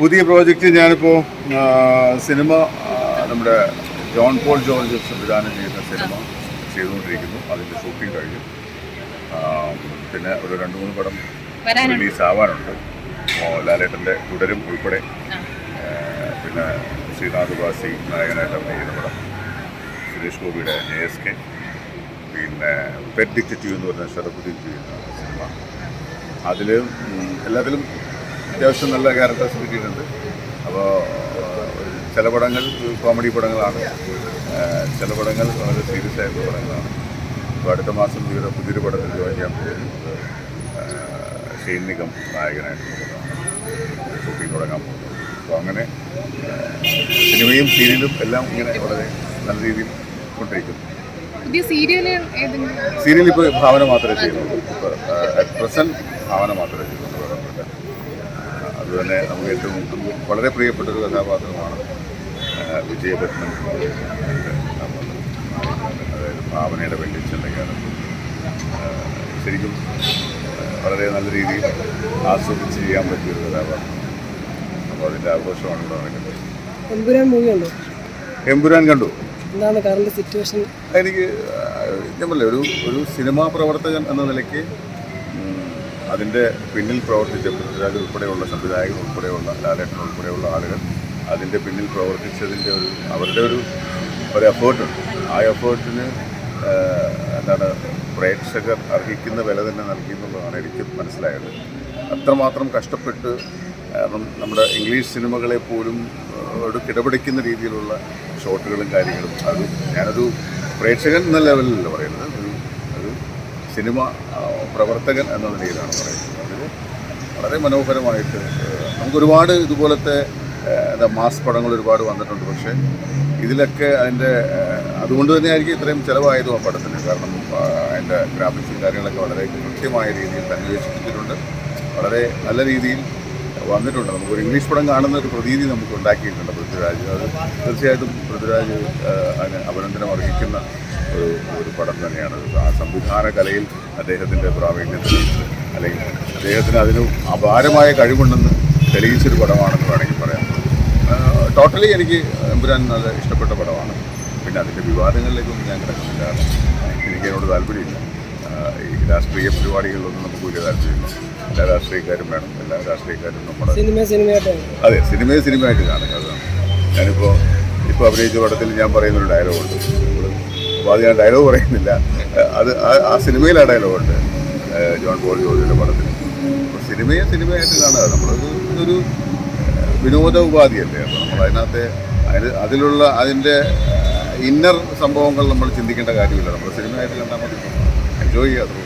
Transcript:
പുതിയ പ്രോജക്റ്റ് ഞാനിപ്പോൾ സിനിമ നമ്മുടെ ജോൺ പോൾ ജോർജ് സംവിധാനം ചെയ്യുന്ന സിനിമ ചെയ്തുകൊണ്ടിരിക്കുന്നു. അതിന്റെ ഷൂട്ടിംഗ് കഴിഞ്ഞു. പിന്നെ ഒരു രണ്ട് മൂന്ന് പടം. റിലീസ് ആവാനുണ്ട് ലാലേട്ടന്റെ തുടരും ഉൾപ്പെടെ. പിന്നെ ശ്രീനാഥ് വാസി നായകനായിട്ട് അഭിനയിക്കുന്ന പടം. സുരേഷ് ഗോപിയുടെ എ എസ് കെ. പിന്നെ പെറ്റ് ഡിക്റ്റീവ് എന്ന് പറഞ്ഞ ഷറഫുദ്ദീൻ ചെയ്യുന്ന സിനിമ. അതിൽ എല്ലാത്തിലും അത്യാവശ്യം നല്ല ക്യാരക്ടേഴ്സ് കിട്ടിയിട്ടുണ്ട്. അപ്പോൾ ചില പടങ്ങൾ കോമഡി പടങ്ങളാണ്. ചില പടങ്ങൾ വളരെ സീരിയസ് ആയിട്ടുള്ള പടങ്ങളാണ്. അപ്പോൾ അടുത്ത മാസം ഇവരുടെ പുതിയൊരു പടത്തിൽ ജോയിൻ ചെയ്യാൻ പോകുന്നത് ഷെയ്ൻ നിഗം നായകനായിട്ടുള്ള ഷൂട്ടിംഗ് തുടങ്ങാൻ പോകുന്നത്. അപ്പോൾ അങ്ങനെ സിനിമയും സീരിയലും എല്ലാം ഇങ്ങനെ വളരെ നല്ല രീതിയിൽ കൊണ്ടിരിക്കുന്നു. സീരിയൽ ഇപ്പോൾ ഭാവന മാത്രമേ ചെയ്യുന്നുള്ളൂ. പ്രസന്റ് അറ്റ് പ്രസന്റ് ഭാവന മാത്രമേ ചെയ്യുന്നുള്ളൂ. ആ, അതുതന്നെ നമുക്ക് ഏറ്റവും വളരെ പ്രിയപ്പെട്ട ഒരു കഥാപാത്രമാണ് വിജയപത്മൻ അതായത് ഭാവനയുടെ വെള്ളിച്ചെന്നൊക്കെയാണ് ശരിക്കും വളരെ നല്ല രീതിയിൽ ആസ്വദിച്ച് ചെയ്യാൻ പറ്റിയൊരു കഥാപാത്രം. അപ്പോൾ അതിന്റെ ആഘോഷമാണ് ഇവിടെ നടക്കുന്നത് എമ്പുരാൻ മൂവി ഉണ്ടോ എമ്പുരാൻ കണ്ടു. എന്താണ് കറണ്ട് സിറ്റുവേഷൻ എനിക്ക് ഞാൻ പറഞ്ഞ ഒരു ഒരു സിനിമാ പ്രവർത്തകൻ എന്ന നിലയ്ക്ക് അതിന്റെ പിന്നിൽ പ്രവർത്തിച്ച പൃഥ്വിരാജ് ഉൾപ്പെടെയുള്ള സംവിധായകർ ഉൾപ്പെടെയുള്ള ലാലേട്ടൻ ഉൾപ്പെടെയുള്ള ആളുകൾ അതിന്റെ പിന്നിൽ പ്രവർത്തിച്ചതിന്റെ ഒരു അവരുടെ ഒരു ഒരു എഫേർട്ടുണ്ട് ആ എഫേർട്ടിന് എന്താണ് പ്രേക്ഷകർ അർഹിക്കുന്ന വില തന്നെ നൽകി എന്നുള്ളതാണ് എനിക്ക് മനസ്സിലായത്. അത്രമാത്രം കഷ്ടപ്പെട്ട് നമ്മുടെ ഇംഗ്ലീഷ് സിനിമകളെ പോലും ഒരു കിടപിടിക്കുന്ന രീതിയിലുള്ള ഷോട്ടുകളും കാര്യങ്ങളും അത് ഞാനൊരു പ്രേക്ഷകൻ എന്ന ലെവലിലല്ല പറയുന്നത്. സിനിമ പ്രവർത്തകൻ എന്ന നിലയിലാണ് പറയുന്നത്. അതിൽ വളരെ മനോഹരമായിട്ട് നമുക്കൊരുപാട് ഇതുപോലത്തെ എന്താ മാസ് പടങ്ങൾ ഒരുപാട് വന്നിട്ടുണ്ട്. പക്ഷേ ഇതിലൊക്കെ അതിന്റെ അതുകൊണ്ട് തന്നെ ആയിരിക്കും ഇത്രയും ചിലവായതും ആ പടത്തിന്. കാരണം അതിന്റെ ഗ്രാഫിക്സും കാര്യങ്ങളൊക്കെ വളരെ കൃത്യമായ രീതിയിൽ അന്വേഷിച്ചിട്ടുണ്ട്. വളരെ നല്ല രീതിയിൽ വന്നിട്ടുണ്ട്. നമുക്കൊരു ഇംഗ്ലീഷ് പടം കാണുന്ന ഒരു പ്രതീതി നമുക്ക് ഉണ്ടാക്കിയിട്ടുണ്ട് പൃഥ്വിരാജ്. അത് തീർച്ചയായിട്ടും പൃഥ്വിരാജ് അതിന് അഭിനന്ദനം അർഹിക്കുന്ന ഒരു ഒരു പടം തന്നെയാണ്. ആ സംവിധാന കലയിൽ അദ്ദേഹത്തിന്റെ പ്രാവീണ്യം അല്ലെങ്കിൽ അദ്ദേഹത്തിന് അതിന് അപാരമായ കഴിവുണ്ടെന്ന് തെളിയിച്ചൊരു പടമാണെന്ന് വേണമെങ്കിൽ പറയാം. ടോട്ടലി എനിക്ക് എമ്പുരാൻ നല്ല ഇഷ്ടപ്പെട്ട പടമാണ്. പിന്നെ അതിന്റെ വിവാദങ്ങളിലേക്കൊന്നും ഞാൻ കിടക്കുന്നില്ല. എനിക്ക് അതിനോട് താല്പര്യമില്ല. ഈ രാഷ്ട്രീയ പരിപാടികളിലൊന്നും നമുക്ക് വലിയ താല്പര്യമില്ല. എല്ലാ രാഷ്ട്രീയക്കാരും വേണം. എല്ലാ രാഷ്ട്രീയക്കാരും നമ്മുടെ അതെ സിനിമയെ സിനിമയായിട്ട് കാണുക അതാണ്. ഞാനിപ്പോൾ ഇപ്പോൾ അഭിനയിച്ച പടത്തിൽ ഞാൻ പറയുന്നൊരു ഡയലോഗുണ്ട്. അപ്പോൾ അത് ഞാൻ ഡയലോഗ് പറയുന്നില്ല. അത് ആ- സിനിമയിലാ സിനിമയിൽ ആ ഡയലോഗുണ്ട് ജോൺ പോൾ ജോർജിയുടെ പടത്തിൽ അപ്പോൾ സിനിമയെ സിനിമയായിട്ട് കാണുക നമ്മളൊരു ഇതൊരു വിനോദ ഉപാധിയല്ലേ? അപ്പോൾ നമ്മൾ അതിനകത്തെ അതിന് അതിലുള്ള അതിന്റെ ഇന്നർ സംഭവങ്ങൾ നമ്മൾ ചിന്തിക്കേണ്ട കാര്യമില്ല. നമ്മൾ സിനിമയായിട്ട് കണ്ടാൽ മതി. എൻജോയ് ചെയ്യാതെ